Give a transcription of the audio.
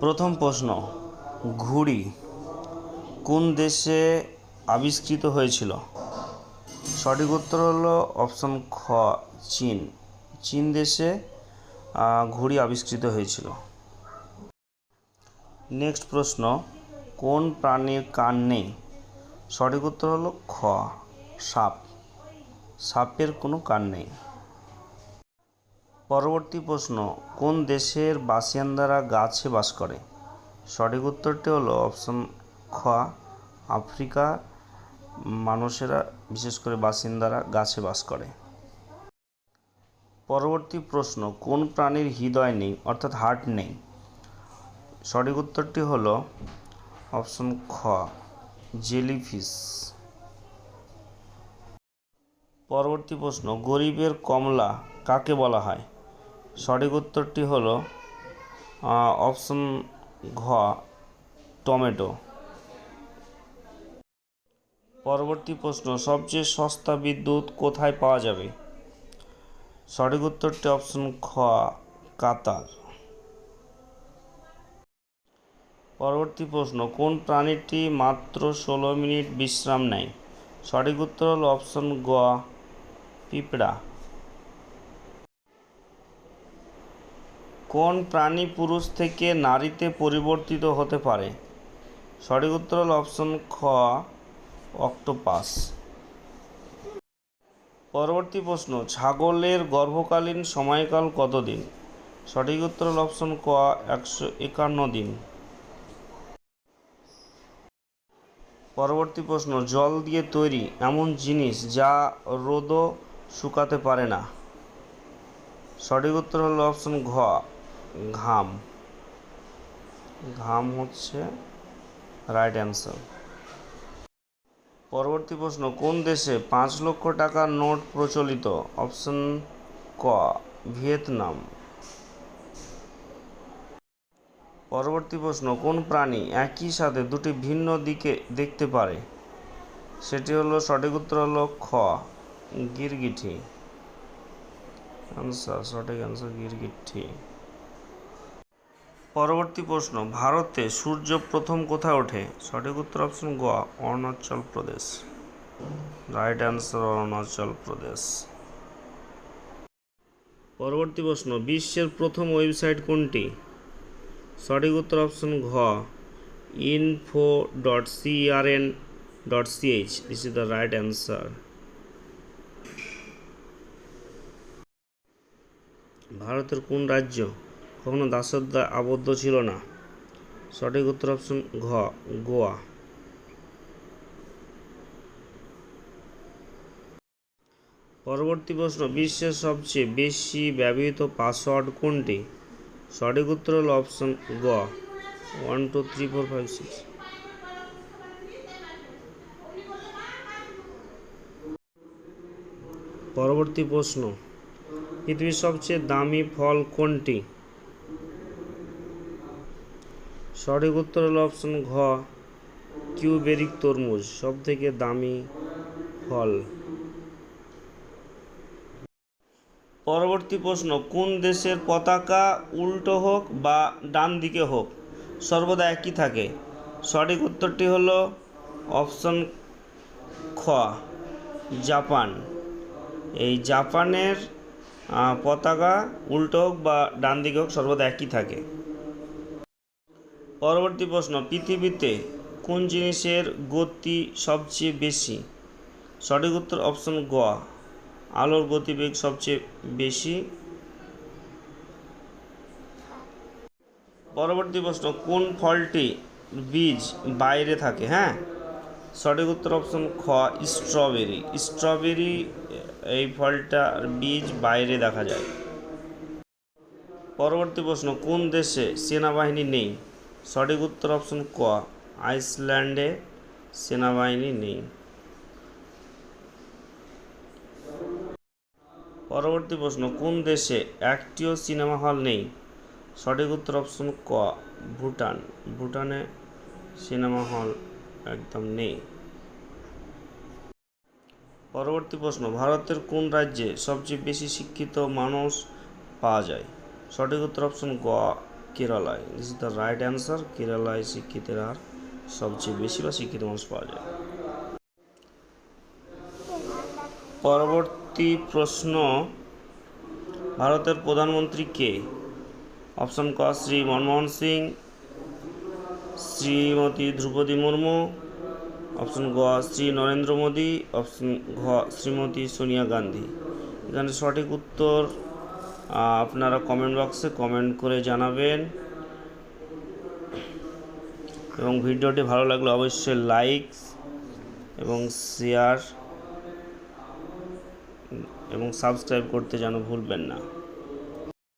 প্রথম প্রশ্ন, ঘুড়ি কোন দেশে আবিষ্কৃত হয়েছিল? সঠিক উত্তর হলো অপশন খ, চীন। চীন দেশে ঘুড়ি আবিষ্কৃত হয়েছিল। নেক্সট প্রশ্ন, কোন প্রাণীর কান নেই? সঠিক উত্তর হলো খ, সাপ। সাপের কোনো কান নেই। পরবর্তী প্রশ্ন, কোন দেশের বাসিন্দারা গাছে বাস করে? সঠিক উত্তরটি হলো অপশন খ, আফ্রিকা। মানুষেরা, বিশেষ করে বাসিন্দারা গাছে বাস করে। পরবর্তী প্রশ্ন, কোন প্রাণীর হৃদয় নেই, অর্থাৎ হার্ট নেই? সঠিক উত্তরটি হলো অপশন খ, জেলিফিশ। পরবর্তী প্রশ্ন, গরিবের কমলা কাকে বলা হয়? সঠিক উত্তরটি হলো অপশন ঘ, টমেটো। পরবর্তী প্রশ্ন, সবচেয়ে সস্তা বিদ্যুৎ কোথায় পাওয়া যাবে? সঠিক উত্তরটি অপশন খ, কাতার। পরবর্তী প্রশ্ন, কোন প্রাণীটি মাত্র ষোলো মিনিট বিশ্রাম নেয়? সঠিক উত্তর হলো অপশন গ, পিঁপড়া। কোন প্রাণী পুরুষ থেকে নারীতে পরিবর্তিত হতে পারে? সঠিক উত্তর হলো অপশন খ, অক্টোপাস। পরবর্তী প্রশ্ন, ছাগলের গর্ভকালীন সময়কাল কতদিন? সঠিক উত্তর হলো অপশন ক, একশো একান্ন দিন। পরবর্তী প্রশ্ন, জল দিয়ে তৈরি এমন জিনিস যা রোদও শুকাতে পারে না? সঠিক উত্তর হলো অপশন ঘ ঘাম। ঘাম হচ্ছে রাইট অ্যান্সার পরবর্তী প্রশ্ন, কোন দেশে পাঁচ লক্ষ টাকার নোট প্রচলিত? অপশন ক, ভিয়েতনাম। পরবর্তী প্রশ্ন, কোন প্রাণী একই সাথে দুটি ভিন্ন দিকে দেখতে পারে? সেটি হলো সঠিক উত্তর হলো খ, গিরগিঠি। আনসার সঠিক আনসার গিরগিটি পরবর্তী প্রশ্ন, ভারতে সূর্য প্রথম কোথায় ওঠে? সঠিক উত্তর option Goa, Arunachal Pradesh. Right answer Arunachal Pradesh. পরবর্তী প্রশ্ন, বিশ্বের প্রথম ওয়েবসাইট কোনটি? সঠিক উত্তর অপশন ঘ info dot CRN dot CH this is the right answer ভারতের কোন রাজ্য কখনো দাসত্বে আবদ্ধ ছিল না। সঠিক উত্তর অপশন ঘ, গোয়া। পরবর্তী প্রশ্ন, বিশ্বের সবচেয়ে বেশি ব্যবহৃত পাসওয়ার্ড কোনটি? সঠিক উত্তর হল অপশন গ one two three four five six পরবর্তী প্রশ্ন, পৃথিবীর সবচেয়ে দামি ফল কোনটি? সঠিক উত্তর হলো অপশন ঘ, কিউবেরিক তরমুজ সব থেকে দামি ফল। পরবর্তী প্রশ্ন, কোন দেশের পতাকা উল্টো হোক বা ডান দিকে হোক, সর্বদা একই থাকে? সঠিক উত্তরটি হলো অপশন খ, জাপান। এই জাপানের পতাকা উল্টো হোক বা ডান দিকে হোক, সর্বদা একই থাকে। পরবর্তী প্রশ্ন, পৃথিবীতে কোন জিনিসের গতি সবচেয়ে বেশি? সঠিক উত্তর অপশন গ, আলোর গতিবেগ সবচেয়ে বেশি। পরবর্তী প্রশ্ন, কোন ফলটি বীজ বাইরে থাকে? হ্যাঁ সঠিক উত্তর অপশন খ, স্ট্রবেরি। স্ট্রবেরি, এই ফলটার বীজ বাইরে দেখা যায়। পরবর্তী প্রশ্ন, কোন দেশে সেনাবাহিনী নেই? সঠিক উত্তর অপশন ক, আইসল্যান্ডে সেনাবাহিনী নেই। পরবর্তী প্রশ্ন, কোন দেশে একটিও সিনেমা হল নেই? সঠিক উত্তর অপশন ক, ভুটান। ভুটানে সিনেমা হল একদম নেই। পরবর্তী প্রশ্ন, ভারতের কোন রাজ্যে সবচেয়ে বেশি শিক্ষিত মানুষ পাওয়া যায়? সঠিক উত্তর অপশন গ কেরালায়। This is the right answer কেরালায় শিক্ষিতের হার সবচেয়ে বেশি বা শিক্ষিত মানুষ পাওয়া যায়। পরবর্তী প্রশ্ন, ভারতের প্রধানমন্ত্রী কে? অপশন ক, শ্রী মনমোহন সিং, শ্রীমতী দ্রৌপদী মুর্মু অপশন গ, শ্রী নরেন্দ্র মোদী অপশন ঘ, শ্রীমতী সোনিয়া গান্ধী। এখানে সঠিক উত্তর আপনারা কমেন্ট বক্সে কমেন্ট করে জানাবেন। এবং ভিডিওটি ভালো লাগলে অবশ্যই লাইক এবং শেয়ার এবং সাবস্ক্রাইব করতে যেন ভুলবেন না।